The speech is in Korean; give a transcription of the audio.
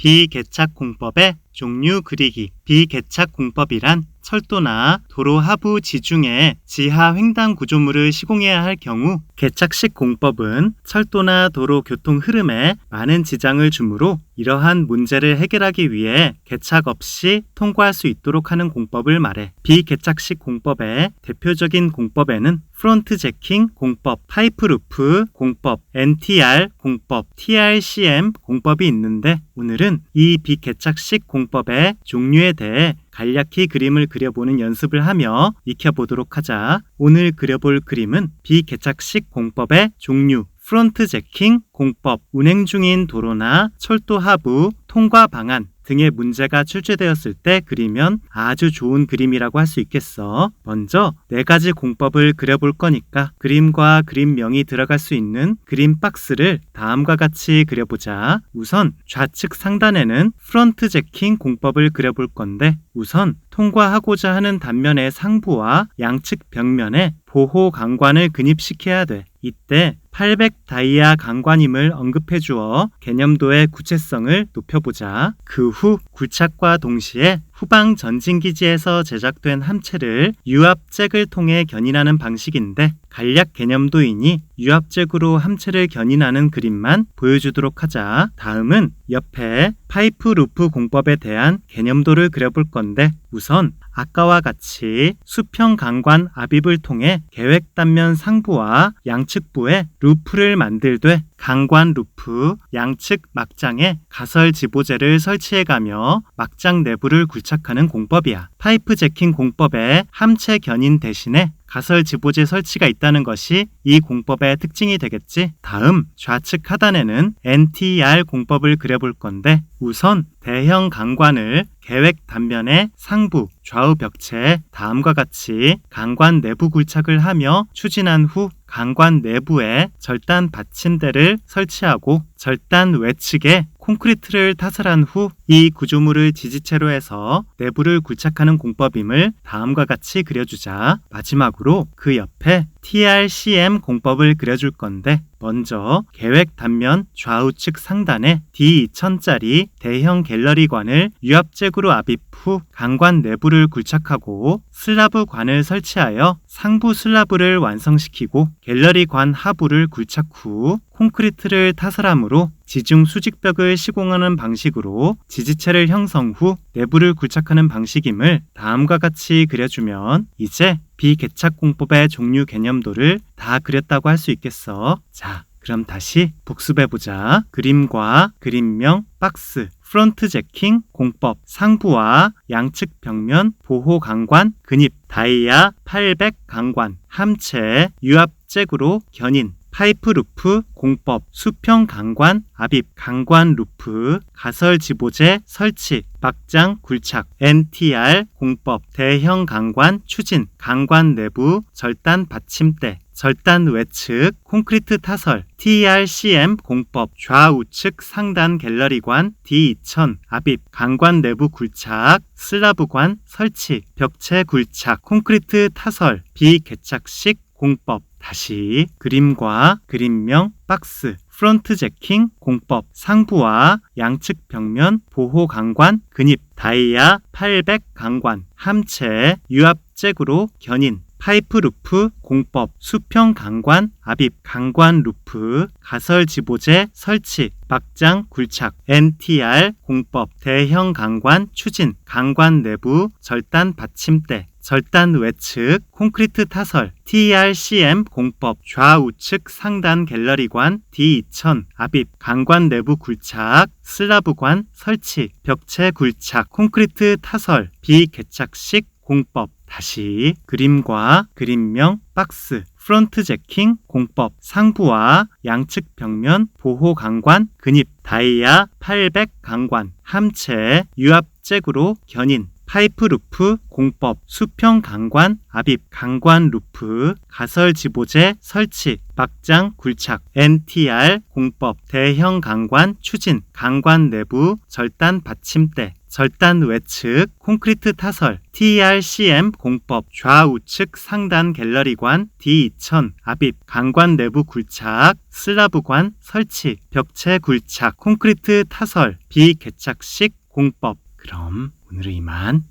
비개착 공법의 종류 그리기. 비개착 공법이란 철도나 도로 하부 지중해 지하 횡단 구조물을 시공해야 할 경우 개착식 공법은 철도나 도로 교통 흐름에 많은 지장을 주므로 이러한 문제를 해결하기 위해 개착 없이 통과할 수 있도록 하는 공법을 말해. 비개착식 공법의 대표적인 공법에는 프론트 제킹 공법, 파이프 루프 공법, NTR 공법, TRCM 공법이 있는데 오늘은 이 비개착식 공법 의 종류에 대해 간략히 그림을 그려보는 연습을 하며 익혀보도록 하자. 오늘 그려볼 그림은 비개착식 공법의 종류, 프론트 제킹 공법, 운행 중인 도로나 철도 하부 통과 방안, 등의 문제가 출제되었을 때 그리면 아주 좋은 그림이라고 할 수 있겠어. 먼저 네 가지 공법을 그려볼 거니까 그림과 그림명이 들어갈 수 있는 그림 박스를 다음과 같이 그려보자. 우선 좌측 상단에는 프런트 제킹 공법을 그려볼 건데 우선 통과하고자 하는 단면의 상부와 양측 벽면에 보호 강관을 근입시켜야 돼. 이때 800 다이아 강관임을 언급해 주어 개념도의 구체성을 높여보자. 그 후 굴착과 동시에 후방 전진기지에서 제작된 함체를 유압잭을 통해 견인하는 방식인데 간략 개념도이니 유압잭으로 함체를 견인하는 그림만 보여주도록 하자. 다음은 옆에 파이프 루프 공법에 대한 개념도를 그려볼 건데 우선 아까와 같이 수평 강관 압입을 통해 계획 단면 상부와 양측부에 루프를 만들되 강관 루프 양측 막장에 가설 지보재를 설치해가며 막장 내부를 굴착하는 공법이야. 파이프 제킹 공법에 함체 견인 대신에 가설 지보재 설치가 있다는 것이 이 공법의 특징이 되겠지. 다음 좌측 하단에는 NTR 공법을 그려볼 건데 우선 대형 강관을 계획 단면의 상부, 좌우 벽체에 다음과 같이 강관 내부 굴착을 하며 추진한 후 강관 내부에 절단 받침대를 설치하고 절단 외측에 콘크리트를 타설한 후 이 구조물을 지지체로 해서 내부를 굴착하는 공법임을 다음과 같이 그려주자. 마지막으로 그 옆에 TRCM 공법을 그려줄 건데 먼저 계획 단면 좌우측 상단에 D2000짜리 대형 갤러리관을 유압잭으로 압입 후 강관 내부를 굴착하고 슬라브관을 설치하여 상부 슬라브를 완성시키고 갤러리관 하부를 굴착 후 콘크리트를 타설함으로 지중 수직벽을 시공하는 방식으로 지지체를 형성 후 내부를 굴착하는 방식임을 다음과 같이 그려주면 이제 비개착 공법의 종류 개념도를 다 그렸다고 할 수 있겠어. 자, 그럼 다시 복습해보자. 그림과 그림명, 박스, 프론트 제킹, 공법, 상부와 양측 벽면, 보호 강관, 근입, 다이아, 800 강관, 함체, 유압 잭으로 견인, 파이프 루프, 공법, 수평 강관, 압입, 강관 루프, 가설 지보재 설치, 막장 굴착, NTR, 공법, 대형 강관 추진, 강관 내부, 절단 받침대, 절단 외측, 콘크리트 타설, TRCM 공법, 좌우측 상단 갤러리관, D2000, 압입, 강관 내부 굴착, 슬라브관 설치, 벽체 굴착, 콘크리트 타설, 비개착식 공법, 다시 그림과 그림명, 박스, 프론트 제킹, 공법, 상부와 양측 벽면, 보호 강관, 근입, 다이아, 800 강관, 함체, 유압잭으로 견인, 파이프 루프, 공법, 수평 강관, 압입, 강관 루프, 가설 지보재 설치, 막장 굴착, NTR, 공법, 대형 강관 추진, 강관 내부, 절단 받침대, 절단 외측, 콘크리트 타설, TRCM 공법, 좌우측 상단 갤러리관, D2000, 압입, 강관 내부 굴착, 슬라브관 설치, 벽체 굴착, 콘크리트 타설, 비개착식 공법, 다시 그림과 그림명, 박스, 프론트 제킹, 공법, 상부와 양측 벽면, 보호 강관, 근입, 다이아, 800 강관, 함체, 유압잭으로 견인, 파이프 루프, 공법, 수평 강관, 압입, 강관 루프, 가설 지보재 설치, 막장 굴착, NTR, 공법, 대형 강관 추진, 강관 내부, 절단 받침대, 절단 외측 콘크리트 타설 TRCM 공법 좌우측 상단 갤러리관 D2000 압입 강관 내부 굴착 슬라브관 설치 벽체 굴착 콘크리트 타설 비개착식 공법 그럼 오늘은 이만